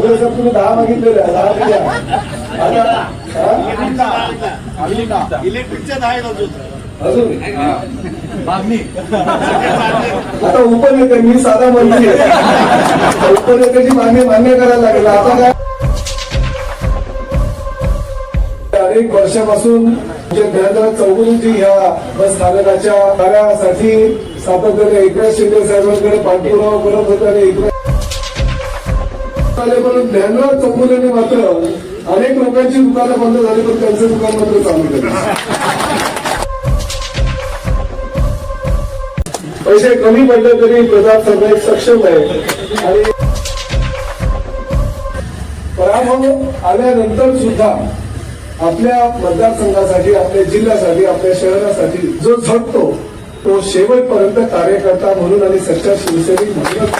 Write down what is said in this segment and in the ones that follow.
साहेब तुम्ही दहा मागितलेले दहा दिले आहे. आता? इलेक्ट्रिकच्या दहा आहेत अजून? मागणी. आता उपनेते मी साधा मंत्री उपनेत्याची मागणी मान्य करायला लागेल. आता काय? अनेक वर्षापासून जे ज्ञानराज चौगुलीजी ह्या बस स्थानकाच्या कार्यासाठी सातत्याने एकनाथ शिंदे साहेबांकडे पाठपुरावा करत होते आणि एकनाथ आले पण ज्ञानराज चौगुलेने मात्र अनेक लोकांची दुकानं बंद झाली पण त्यांचं दुकान मात्र चालू केलं. पैसे कमी पडले तरी प्रताप सरनाईक सक्षम आहे. आणि पराभव आल्यानंतर सुद्धा आपल्या मतदारसंघासाठी आपल्या जिल्ह्यासाठी आपल्या शहरासाठी जो झटतो तो शेवटपर्यंत कार्यकर्ता म्हणून आणि सच्चा शिवसैनिक म्हणून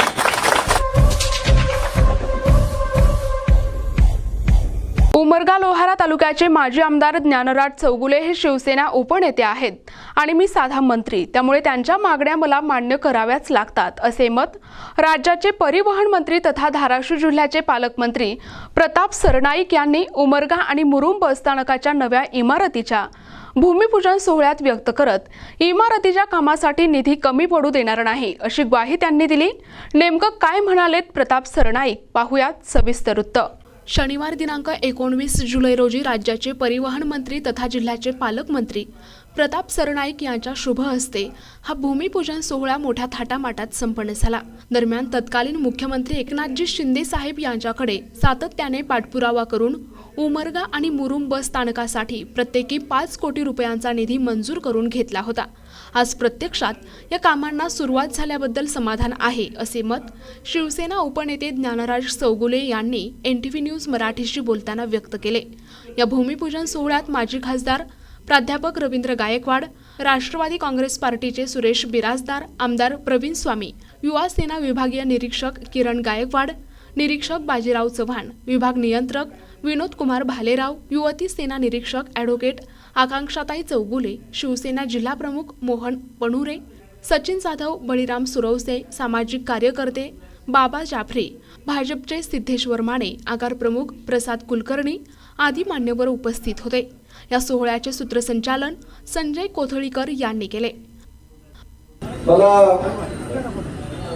उमरगा लोहारा तालुक्याचे माजी आमदार ज्ञानराज चौगुले हे शिवसेना उपनेते आहेत. आणि मी साधा मंत्री त्यामुळे त्यांच्या मागण्या मला मान्य कराव्याच लागतात असे मत राज्याचे परिवहन मंत्री तथा धाराशिव जिल्ह्याचे पालकमंत्री प्रताप सरनाईक यांनी उमरगा आणि मुरुम बसस्थानकाच्या नव्या इमारतीच्या भूमिपूजन सोहळ्यात व्यक्त करत इमारतीच्या कामासाठी निधी कमी पडू देणार नाही अशी ग्वाही त्यांनी दिली. नेमकं काय म्हणालेत प्रताप सरनाईक? पाहुयात सविस्तर वृत्त. शनिवार दिनांक एकोणवीस जुलै रोजी राज्याचे परिवहन मंत्री तथा जिल्ह्याचे पालकमंत्री प्रताप सरनाईक यांच्या शुभ हस्ते हा भूमिपूजन सोहळा मोठ्या थाटामाटात संपन्न झाला. दरम्यान तत्कालीन मुख्यमंत्री एकनाथजी शिंदे साहेब यांच्याकडे सातत्याने पाठपुरावा करून उमरगा आणि मुरुम बस स्थानकासाठी प्रत्येकी पाच कोटी रुपयांचा निधी मंजूर करून घेतला होता. आज प्रत्यक्षात या कामांना सुरुवात झाल्याबद्दल समाधान आहे असे मत शिवसेना उपनेते ज्ञानराज चौगुले यांनी एन टी व्ही न्यूज मराठीशी बोलताना व्यक्त केले. या भूमिपूजन सोहळ्यात माजी खासदार प्राध्यापक रवींद्र गायकवाड राष्ट्रवादी काँग्रेस पार्टीचे सुरेश बिराजदार आमदार प्रवीण स्वामी युवा सेना विभागीय निरीक्षक किरण गायकवाड निरीक्षक बाजीराव चव्हाण विभाग नियंत्रक विनोद कुमार भालेराव युवती सेना निरीक्षक ॲडव्होकेट आकांक्षाताई चौगुले शिवसेना जिल्हाप्रमुख मोहन पणुरे सचिन जाधव बळीराम सुरवसे सामाजिक कार्यकर्ते बाबा जाफरे भाजपचे सिद्धेश्वर माने आगार प्रमुख प्रसाद कुलकर्णी आदी मान्यवर उपस्थित होते. या सोहळ्याचे सूत्रसंचालन संजय कोथळीकर यांनी केले. मला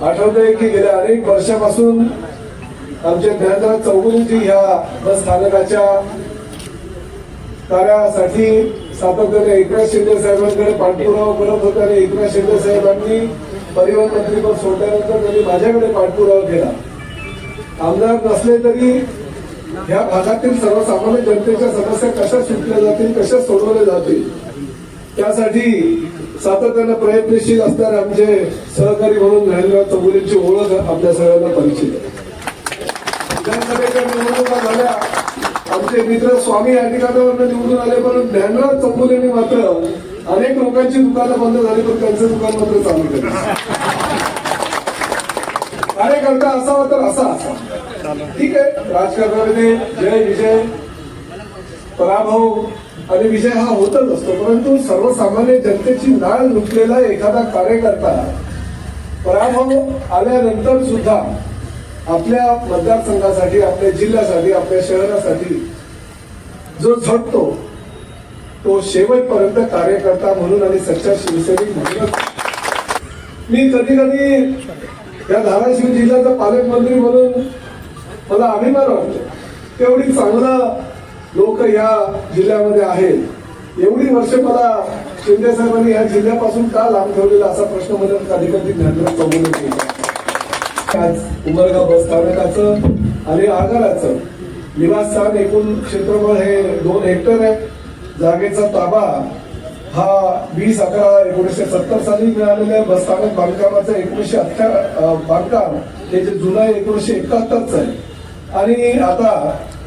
आठवतंय की गेल्या अनेक वर्षापासून आमचे ज्ञानराज चौगुलीजी ह्या बस स्थानकाच्या कार्यासाठी सातत्याने एकनाथ शिंदे साहेबांकडे पाठपुरावा करत होते आणि एकनाथ शिंदे साहेबांनी परिवहन मंत्रीपद सोडल्यानंतर त्यांनी माझ्याकडे पाठपुरावा केला. आमदार नसले तरी ह्या भागातील सर्वसामान्य जनतेच्या समस्या कशा सुटल्या जातील कशा सोडवल्या जातील त्यासाठी सातत्यानं प्रयत्नशील असणारे आमचे सहकारी म्हणून महेंद्रराव चौगुलेंची ओळख आपल्या सगळ्यांना परिचित आहे. विधानसभेच्या निवडणुका झाल्या. आमचे मित्र स्वामी या ठिकाणावर निवडून आले पण ज्ञानराज चौगुलेंनी मात्र अनेक लोकांची दुकानं बंद झाली पण त्यांचं दुकान मात्र चालू केलं. कार्यकर्ता असावा तर असा असा ठीक आहे राजकारणामध्ये जय विजय पराभव आणि विजय हा होतच असतो परंतु सर्वसामान्य जनतेची नाळ लुटलेला एखादा कार्यकर्ता पराभव आल्यानंतर सुद्धा आपल्या मतदारसंघासाठी आपल्या जिल्ह्यासाठी आपल्या शहरासाठी जो झटतो तो शेवटपर्यंत कार्यकर्ता म्हणून आणि सच्चा शिवसैनिक म्हणूनच मी कधी कधी या धाराशिव जिल्ह्याचा पालकमंत्री म्हणून मला अभिमान वाटतो. तेवढी चांगलं लोक या जिल्ह्यामध्ये आहेत. एवढी वर्ष मला शिंदे साहेबांनी या जिल्ह्यापासून का लांब ठेवलेला असा प्रश्न मला कधी कधी ज्ञानराज चौगुले केला. आज उमरगाव बस स्थानकाचं आणि आगाराचं. निवासस्थान एकूण क्षेत्रफळ हे दोन हेक्टर आहे. जागेचा ताबा हा वीस अकरा एकोणीसशे सत्तर साली मिळालेल्या बसस्थानक बांधकामाचं एकोणीसशे अठ्ठ्या बांधकाम हे जे जुना एकोणीसशे एकाहत्तरच आहे. आणि आता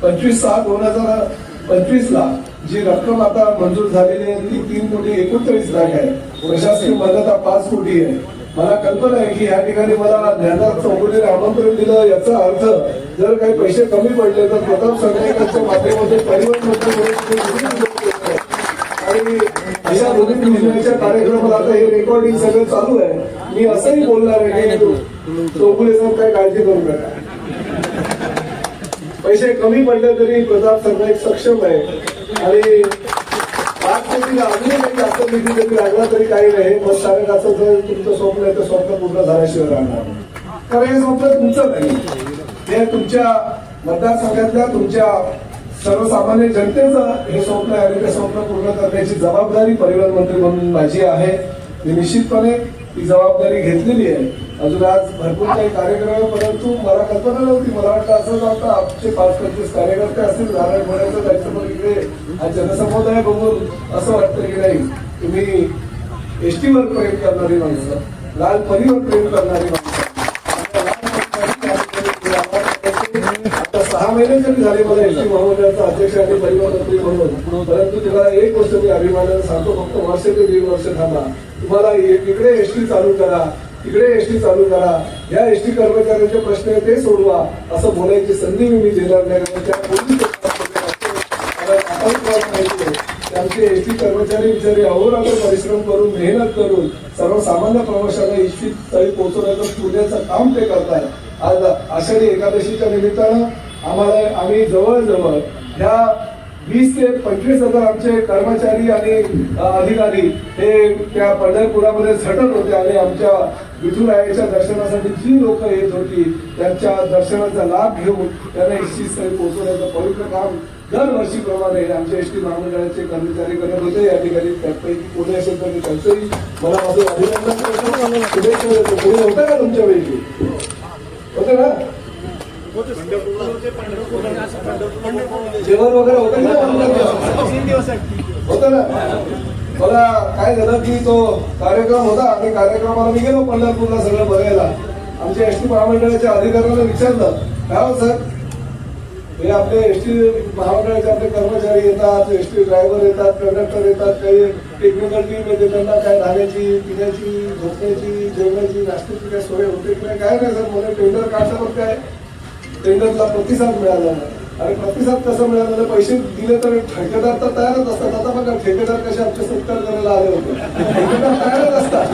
पंचवीस सहा दोन हजार पंचवीसला जी रक्कम आता मंजूर झालेली आहे ती तीन कोटी एकोणचाळीस लाख आहे. प्रशासकीय मदत पाच कोटी आहे. मला कल्पना आहे की या ठिकाणी मला ज्ञानात चौगुलेने आमंत्रण दिलं याचा अर्थ जर काही पैसे कमी पडले तर प्रताप सरनाईकांच्या माध्यमातून परिवहन मंत्री आणि अशा दोन्ही योजनेच्या कार्यक्रमात आता हे रेकॉर्डिंग सगळं चालू आहे. मी असंही बोलणार आहे की चौगुले साहेब काय काळजी करू नका. पैसे कमी पडले तरी प्रताप सरनाईक सक्षम आहे. आणि पाच कोटीला अजूनही देखील जास्त लागला तरी काही नाही. मग स्थानकाचं जर तुमचं स्वप्न आहे तर स्वप्न पूर्ण झाल्याशिवाय राहणार कारण हे स्वप्न तुमचं नाही. हे तुमच्या मतदारसंघातल्या तुमच्या सर्वसामान्य जनतेचं हे स्वप्न आहे आणि ते स्वप्न पूर्ण करण्याची जबाबदारी परिवहन मंत्री म्हणून माझी आहे. मी निश्चितपणे ती जबाबदारी घेतलेली आहे. अजून आज भरपूर काही कार्यक्रम आहे परंतु मला कल्पना नव्हती. मला वाटतं असं आता आमचे पाच पंचवीस कार्यकर्ते असतील नारायण म्हणायचं पण इकडे हा जनसमुदाय बघून असं वाटतं की नाही तुम्ही एसटीवर प्रेम करणारी माणसं लाल परीवर प्रेम करणारी माणसं. आता सहा महिने जरी झाले मला एस टी महामंडळाचा अध्यक्ष आणि परिवहन मंत्री म्हणून. परंतु तुम्हाला एक गोष्ट मी अभिमानाने सांगतो फक्त वर्ष ते दीड वर्ष थांबा. तुम्हाला इकडे इकडे एसटी चालू करा इकडे एस टी चालू करा. या एसटी कर्मचाऱ्यांचे प्रश्न आहे ते सोडवा. असं बोलायची संधी मी देणार नाही. कारण त्या टी कर्मचारी बिचारे अहोरात्र परिश्रम करून मेहनत करून सर्वसामान्य प्रवाशांना इच्छित स्थळी पोहोचवण्याचं पुण्याचं काम ते करतायत आज आषाढी एकादशीच्या निमित्तानं आम्हाला आम्ही जवळजवळ ह्या वीस ते पंचवीस हजार आमचे कर्मचारी आणि अधिकारी हे त्या पंढरपुरामध्ये झटत होते आणि आमच्या विठुरायाच्या दर्शनासाठी जी लोक येत होती त्यांच्या दर्शनाचा लाभ घेऊन त्यांना एसटी स्थळी पोहोचवण्याचं पवित्र काम दरवर्षीप्रमाणे आमच्या एस टी महामंडळाचे कर्मचारी करत होते. या ठिकाणी त्यापैकी कोणी असेल तर त्यांचंही मला माझं अभिनंदन शुभेच्छा देतो. कोणी होतं का तुमच्यापैकी होते ना? जेवण वगैरे होतं होतं ना. मला काय झालं की तो कार्यक्रम होता आणि कार्यक्रमाला मी गेलो पंढरपूरला सगळं बघायला. आमच्या एस टी महामंडळाच्या अधिकाऱ्यांना विचारलं काय हो सर? हे आपले एस टी महामंडळाचे आपले कर्मचारी येतात एस टी ड्रायव्हर येतात कंडक्टर येतात काही टेक्निकल टीम येते त्यांना काय राहण्याची पिण्याची झोपण्याची जेवणाची नाश्त्याची काय सोय होते काय नाही सर मला टेंडर काढल्यावर काय टेंडरला प्रतिसाद मिळाला. नाही आणि प्रतिसाद कसा मिळाला पैसे दिले तर ठेकेदार तर तयारच असतात. आता बघा ठेकेदार कसे आमचे सत्कार करायला आले होते. ठेकेदार तयारच असतात.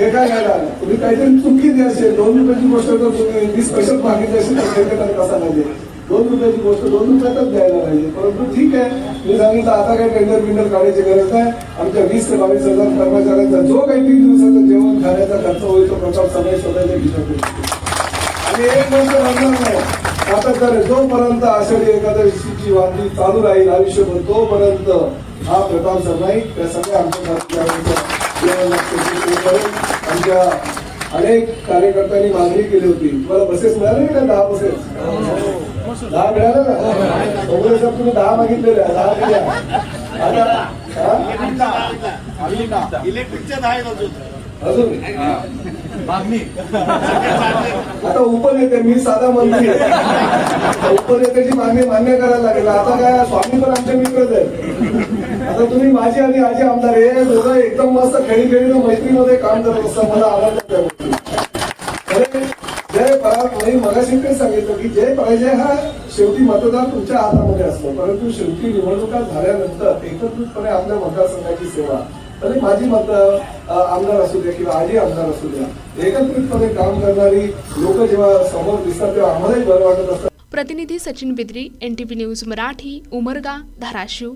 हे काय घ्यायला आलं? तुम्ही काहीतरी चुकी असेल दोन रुपयाची गोष्ट जर तुम्ही वीस पैशात मागितली असेल तर ठेकेदार कसा नाही दोन रुपयाची गोष्ट दोन रुपयातच द्यायला पाहिजे. परंतु ठीक आहे. मी सांगितलं आता काही टेंडर बिंडर काढायची गरज नाही. आमच्या वीस ते बावीस हजार कर्मचाऱ्यांचा जो काही तीन दिवसाचा जेवण खाण्याचा खर्च होईल तो प्रकार सगळे स्वतःच्या खिशातून आणि एक गोष्ट म्हणणार नाही. सातत्याने जोपर्यंत आषाढी एकादशीची वाटी चालू राहील आयुष्यभर तोपर्यंत हा प्रताप नाही त्या सगळ्या आमच्या आमच्या अनेक कार्यकर्त्यांनी मागणी केली होती. तुम्हाला बसेस मिळाले ना दहा बसेस दहा मिळाले ना? काँग्रेस तुम्ही दहा मागितलेल्या दहा दिल्या. आता इलेक्ट्रिकच्या दहा अजून? अजून आता उपनेते मी साधा मंत्री आहे. उपनेत्याची मागणी मान्य करायला लागेल. आता काय स्वामी पण आमचे मित्रच आहेत. आता तुम्ही माझी आणि आजी आमदार हे दोघं एकदम मस्त खेळी खेळी मैत्रीमध्ये काम करत असता मला आनंद आहे त्या जय मगाशी सांगितलं की जय पराजय हा शेवटी मतदार तुमच्या हातामध्ये असतो. परंतु शेवटी निवडणुका झाल्यानंतर एकत्रितपणे आपल्या मतदारसंघाची सेवा आणि माझी मत आमदार असू द्या किंवा आधी आमदार असू द्या एकत्रितपणे काम करणारी लोक जेव्हा समोर दिसतात तेव्हा आम्हालाही बरं वाटत असतं. प्रतिनिधी सचिन बिद्री एन न्यूज मराठी उमरगा धाराशिव.